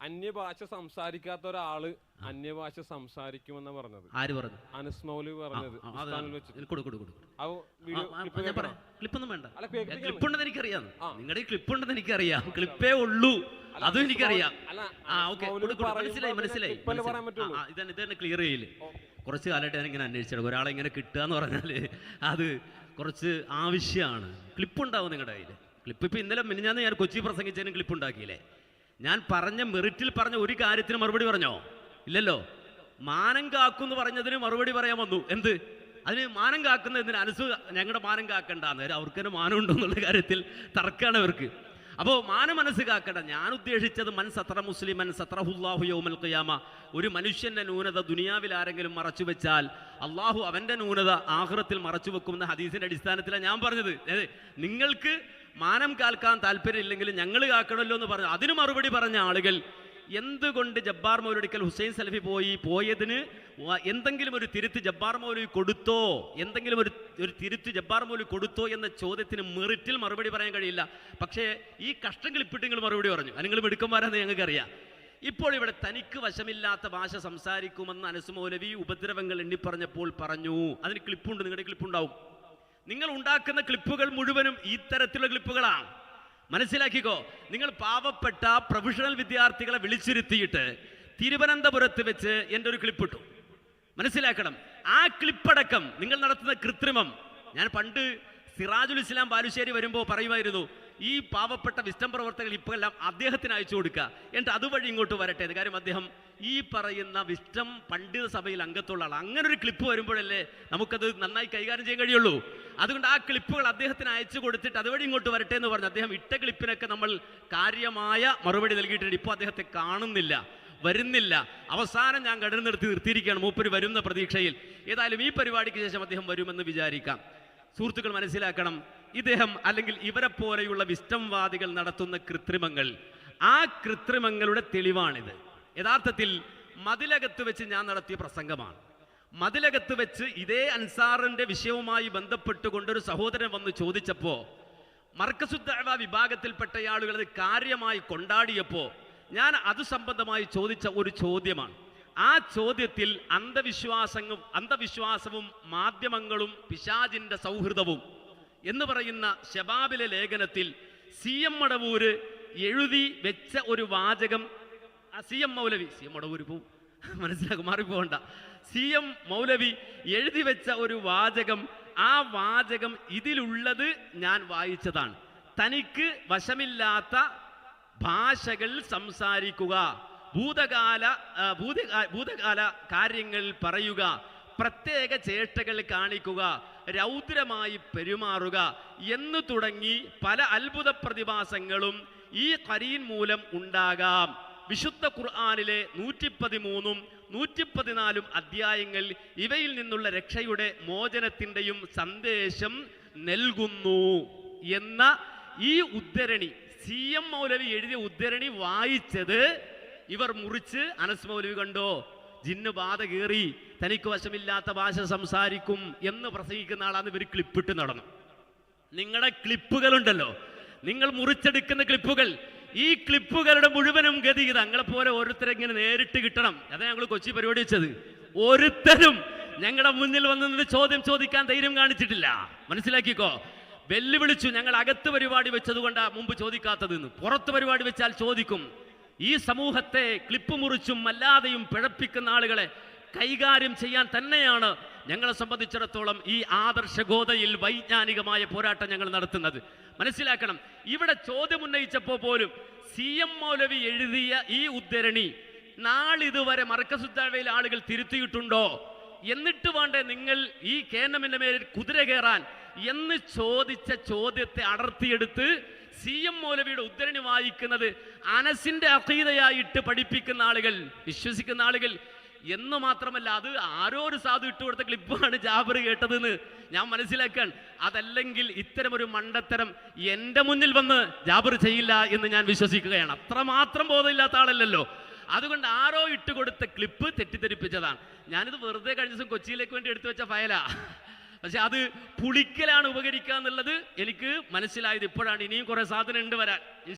അന്യഭാഷ സംസാരിക്കാത്ത ഒരാൾ അന്യഭാഷ സംസാരിക്കുമെന്നാ പറഞ്ഞത്. ആര് പറഞ്ഞു അനസ് മൗലി പറഞ്ഞത് ക്ലിപ്പൊന്നും വേണ്ട. ക്ലിപ്പ് ഉണ്ടെന്ന് എനിക്കറിയാം. നിങ്ങളുടെ ക്ലിപ്പ് ഉണ്ടെന്ന് എനിക്കറിയാം. ക്ലിപ്പേ ഉള്ളൂ. അതും എനിക്കറിയാം. മനസ്സിലായി മനസ്സിലായി ഇതന്നെ ഇതാണ് ക്ലിയർ ചെയ്യില്ല കുറച്ച് കാലമായിട്ട് ഞാൻ ഇങ്ങനെ അന്വേഷിച്ചെടുക്കും ഒരാളെ ഇങ്ങനെ കിട്ടുക എന്ന് പറഞ്ഞാൽ അത് കുറച്ച് ആവശ്യമാണ്. ക്ലിപ്പ് ഉണ്ടാവും നിങ്ങളുടെ കയ്യിൽ ക്ലിപ്പ് ഇപ്പം ഇന്നലെ മിനിഞ്ഞാന്ന് ഞാൻ കൊച്ചി പ്രസംഗിച്ചതിന് ക്ലിപ്പ് ഉണ്ടാക്കിയില്ലേ ഞാൻ പറഞ്ഞ മെറിറ്റിൽ പറഞ്ഞ ഒരു കാര്യത്തിന് മറുപടി പറഞ്ഞോ? ഇല്ലല്ലോ. മാനം കാക്കും പറഞ്ഞതിന് മറുപടി പറയാൻ വന്നു. എന്ത്? അതിന് മാനം കാക്കുന്ന എന്തിന് അനുസു ഞങ്ങളുടെ മാനം കാക്കണ്ടെന്ന്. അവർക്ക് തന്നെ മാനം ഉണ്ടോ എന്നുള്ള കാര്യത്തിൽ തർക്കാണ് അവർക്ക്. അപ്പോൾ മാന മനസ്സ് കാക്കണ്ട. ഞാൻ ഉദ്ദേശിച്ചത് മൻ സത്ര മുസ്ലിം മൻ സത്രഹുല്ലാഹു യോമൽ ഖിയാമ. ഒരു മനുഷ്യന്റെ ന്യൂനത ദുനിയാവിൽ ആരെങ്കിലും മറച്ചു വെച്ചാൽ അള്ളാഹു അവന്റെ ന്യൂനത ആഹ്റത്തിൽ മറച്ചു വെക്കുമെന്ന ഹദീസിന്റെ അടിസ്ഥാനത്തിലാണ് ഞാൻ പറഞ്ഞത്. നിങ്ങൾക്ക് മാനം കാൽക്കാൻ താല്പര്യമില്ലെങ്കിൽ ഞങ്ങൾ കാക്കണമല്ലോ എന്ന് പറഞ്ഞു. അതിന് മറുപടി പറഞ്ഞ ആളുകൾ എന്തുകൊണ്ട് ജബ്ബാർ മൗലിക്കൽ ഹുസൈൻ സലഫി പോയി? പോയതിന് എന്തെങ്കിലും ഒരു തിരുത്ത് ജബ്ബാർ മൗലി കൊടുത്തോ? എന്തെങ്കിലും ഒരു ഒരു തിരുത്ത് ജബ്ബാർ മൗലി കൊടുത്തോ? എന്ന ചോദ്യത്തിന് മെറിറ്റിൽ മറുപടി പറയാൻ കഴിയില്ല. പക്ഷേ ഈ കഷ്ടം ക്ലിപ്പിട്ട് നിങ്ങൾ മറുപടി പറഞ്ഞു. നിങ്ങൾ മിടുക്കന്മാരാന്ന് ഞങ്ങൾക്ക് അറിയാം. ഇപ്പോൾ ഇവിടെ തനിക്ക് വശമില്ലാത്ത ഭാഷ സംസാരിക്കുമെന്ന് അനസുമൗലവി ഉപദ്രവങ്ങൾ എണ്ണിപ്പറഞ്ഞപ്പോൾ പറഞ്ഞു. അതിന് ക്ലിപ്പുണ്ട്. നിങ്ങളുടെ ക്ലിപ്പുണ്ടാവും. നിങ്ങൾ ഉണ്ടാക്കുന്ന ക്ലിപ്പുകൾ മുഴുവനും ഈ തരത്തിലുള്ള ക്ലിപ്പുകളാണ്. മനസ്സിലാക്കിക്കോ? നിങ്ങൾ പാവപ്പെട്ട പ്രൊഫഷണൽ വിദ്യാർത്ഥികളെ വിളിച്ചിരുത്തിയിട്ട് തിരുവനന്തപുരത്ത് വെച്ച് എന്റെ ഒരു ക്ലിപ്പ് ഇട്ടു മനസ്സിലാക്കണം? ആ ക്ലിപ്പടക്കം നിങ്ങൾ നടത്തുന്ന കൃത്രിമം. ഞാൻ പണ്ട് സിറാജുൽ ഇസ്ലാം ബാലുശ്ശേരി വരുമ്പോൾ പറയുമായിരുന്നു ഈ പാവപ്പെട്ട വിസ്റ്റം പ്രവർത്തകർ ഇപ്പോഴെല്ലാം അദ്ദേഹത്തിന് അയച്ചു കൊടുക്കുക. എന്നിട്ട് അതുവഴി ഇങ്ങോട്ട് വരട്ടെ. കാര്യം അദ്ദേഹം ഈ പറയുന്ന വിസ്റ്റം പണ്ഡിത സഭയിൽ അംഗത്തുള്ള ആൾ അങ്ങനെ ഒരു ക്ലിപ്പ് വരുമ്പോഴല്ലേ നമുക്കത് നന്നായി കൈകാര്യം ചെയ്യാൻ കഴിയുള്ളൂ. അതുകൊണ്ട് ആ ക്ലിപ്പുകൾ അദ്ദേഹത്തിന് അയച്ചു കൊടുത്തിട്ട് അതുവഴി ഇങ്ങോട്ട് വരട്ടെ എന്ന് പറഞ്ഞു അദ്ദേഹം ഇട്ട ക്ലിപ്പിനൊക്കെ നമ്മൾ കാര്യമായ മറുപടി നൽകിയിട്ടുണ്ട്. ഇപ്പോൾ അദ്ദേഹത്തെ കാണുന്നില്ല വരുന്നില്ല. അവസാനം ഞാൻ കടന്നു നിർത്തി നിർത്തിയിരിക്കുകയാണ്. മൂപ്പര് വരുന്ന പ്രതീക്ഷയിൽ. ഏതായാലും ഈ പരിപാടിക്ക് ശേഷം അദ്ദേഹം വരുമെന്ന് വിചാരിക്കാം. സുഹൃത്തുക്കൾ മനസ്സിലാക്കണം ഇദ്ദേഹം അല്ലെങ്കിൽ ഇവരെ പോലെയുള്ള വിസ്റ്റംവാദികൾ നടത്തുന്ന കൃത്രിമങ്ങൾ ആ കൃത്രിമങ്ങളുടെ തെളിവാണിത്. യഥാർത്ഥത്തിൽ മതിലകത്ത് വെച്ച് ഞാൻ നടത്തിയ പ്രസംഗമാണ്. മതിലകത്ത് വെച്ച് ഇതേ അൻസാറിന്റെ വിഷയവുമായി ബന്ധപ്പെട്ടുകൊണ്ട് ഒരു സഹോദരൻ വന്ന് ചോദിച്ചപ്പോ മർക്കസുദ്ദഅവ വിഭാഗത്തിൽപ്പെട്ട ആളുകൾ അത് കാര്യമായി കൊണ്ടാടിയപ്പോ ഞാൻ അത് സംബന്ധമായി ചോദിച്ച ഒരു ചോദ്യമാണ്. ആ ചോദ്യത്തിൽ അന്ധവിശ്വാസങ്ങളും അന്ധവിശ്വാസവും മാധ്യമങ്ങളും പിശാജിന്റെ സൗഹൃദവും എന്ന് പറയുന്ന ശബാബിലെ ലേഖനത്തിൽ സി എം മടവൂര് എഴുതി വെച്ച ഒരു വാചകം C M Maulavi C M Madavoor പോവും. മനസ്സിലാക്കും മാറിപ്പോകണ്ട. സി എം മൗലവി എഴുതി വെച്ച ഒരു വാചകം ആ വാചകം ഇതിലുള്ളത് ഞാൻ വായിച്ചതാണ്. തനിക്ക് വശമില്ലാത്ത ഭാഷകൾ സംസാരിക്കുക ഭൂതകാല ഭൂതകാല ഭൂതകാല കാര്യങ്ങൾ പറയുക പ്രത്യേക ചേഷ്ടകൾ കാണിക്കുക രൗദ്രമായി പെരുമാറുക എന്ന് തുടങ്ങി പല അത്ഭുത പ്രതിഭാസങ്ങളും ഈ കരീൻ മൂലം ഉണ്ടാകാം. വിശുദ്ധ ഖുർആാനിലെ നൂറ്റി പതിമൂന്നും നൂറ്റി പതിനാലും അധ്യായങ്ങൾ ഇവയിൽ നിന്നുള്ള രക്ഷയുടെ മോചനത്തിന്റെയും സന്ദേശം നൽകുന്നു എന്ന ഈ ഉദ്ധരണി സി എം മൗലവി എഴുതിയ ഉദ്ധരണി വായിച്ചത് ഇവർ മുറിച്ച് അനസ് മൗലവി കണ്ടോ? ജിന്ന് ബാധ കയറി തനിക്ക് വശമില്ലാത്ത ഭാഷ സംസാരിക്കും എന്ന് പ്രസംഗിക്കുന്ന ആളാണ് ഇവർ ക്ലിപ്പിട്ട് നടന്നു. നിങ്ങളുടെ ക്ലിപ്പുകളുണ്ടല്ലോ. നിങ്ങൾ മുറിച്ചെടുക്കുന്ന ക്ലിപ്പുകൾ. ഈ ക്ലിപ്പുകളുടെ മുഴുവനും ഗതി ഇത്. പോലെ ഓരോരുത്തരെ ഇങ്ങനെ നേരിട്ട് കിട്ടണം. അതാ ഞങ്ങൾ കൊച്ചി പരിപാടി വെച്ചത്. ഒരുത്തരും ഞങ്ങളുടെ മുന്നിൽ വന്ന് ചോദ്യം ചോദിക്കാൻ ധൈര്യം കാണിച്ചിട്ടില്ല. മനസ്സിലാക്കിക്കോ? വെല്ലുവിളിച്ചു ഞങ്ങൾ അകത്ത് പരിപാടി വെച്ചതുകൊണ്ടാ മുമ്പ് ചോദിക്കാത്തതെന്ന്. പുറത്ത് പരിപാടി വെച്ചാൽ ചോദിക്കും. ഈ സമൂഹത്തെ ക്ലിപ്പ് മുറിച്ചും അല്ലാതെയും പിഴപ്പിക്കുന്ന ആളുകളെ കൈകാര്യം ചെയ്യാൻ തന്നെയാണ് ഞങ്ങളെ സംബന്ധിച്ചിടത്തോളം ഈ ആദർശഗോതയിൽ വൈജ്ഞാനികമായ പോരാട്ടം ഞങ്ങൾ നടത്തുന്നത്. മനസ്സിലാക്കണം ഇവിടെ ചോദ്യം ഉന്നയിച്ചപ്പോൾ പോലും സി എം മൗലവി എഴുതിയ ഈ ഉദ്ധരണി നാളിതുവരെ മറക്കസുദ്ധാവയിൽ ആളുകൾ തിരുത്തിയിട്ടുണ്ടോ? എന്നിട്ട് വേണ്ടേ നിങ്ങൾ ഈ കേന്നമിന്റെ മേലിൽ കുതിര കയറാൻ എന്ന് ചോദിച്ച ചോദ്യത്തെ അടർത്തിയെടുത്ത് സി എം മൗലവിയുടെ ഉദ്ധരണി വായിക്കുന്നത് അനസിന്റെ അഖീതയായിട്ട് പഠിപ്പിക്കുന്ന ആളുകൾ വിശ്വസിക്കുന്ന ആളുകൾ. എന്ന് മാത്രമല്ല അത് ആരോ ഒരു സാധു ഇട്ടുകൊടുത്ത ക്ലിപ്പാണ് ജാബർ കേട്ടതെന്ന് ഞാൻ മനസ്സിലാക്കാൻ അതല്ലെങ്കിൽ ഇത്തരം ഒരു മണ്ടത്തരം എന്റെ മുന്നിൽ വന്ന് ജാബർ ചെയ്യില്ല എന്ന് ഞാൻ വിശ്വസിക്കുകയാണ്. അത്രമാത്രം ബോധമില്ലാത്ത ആളല്ലല്ലോ. അതുകൊണ്ട് ആരോ ഇട്ടുകൊടുത്ത ക്ലിപ്പ് തെറ്റിദ്ധരിപ്പിച്ചതാണ്. ഞാനിത് വെറുതെ കഴിഞ്ഞ ദിവസം കൊച്ചിയിലേക്ക് വേണ്ടി എടുത്തു വെച്ച ഫയലാ. പക്ഷെ അത് പുളിക്കലാണ് ഉപകരിക്കുക എന്നുള്ളത് എനിക്ക് മനസ്സിലായത് ഇപ്പോഴാണ്. ഇനിയും കുറെ സാധനം ഉണ്ട് വരാൻ.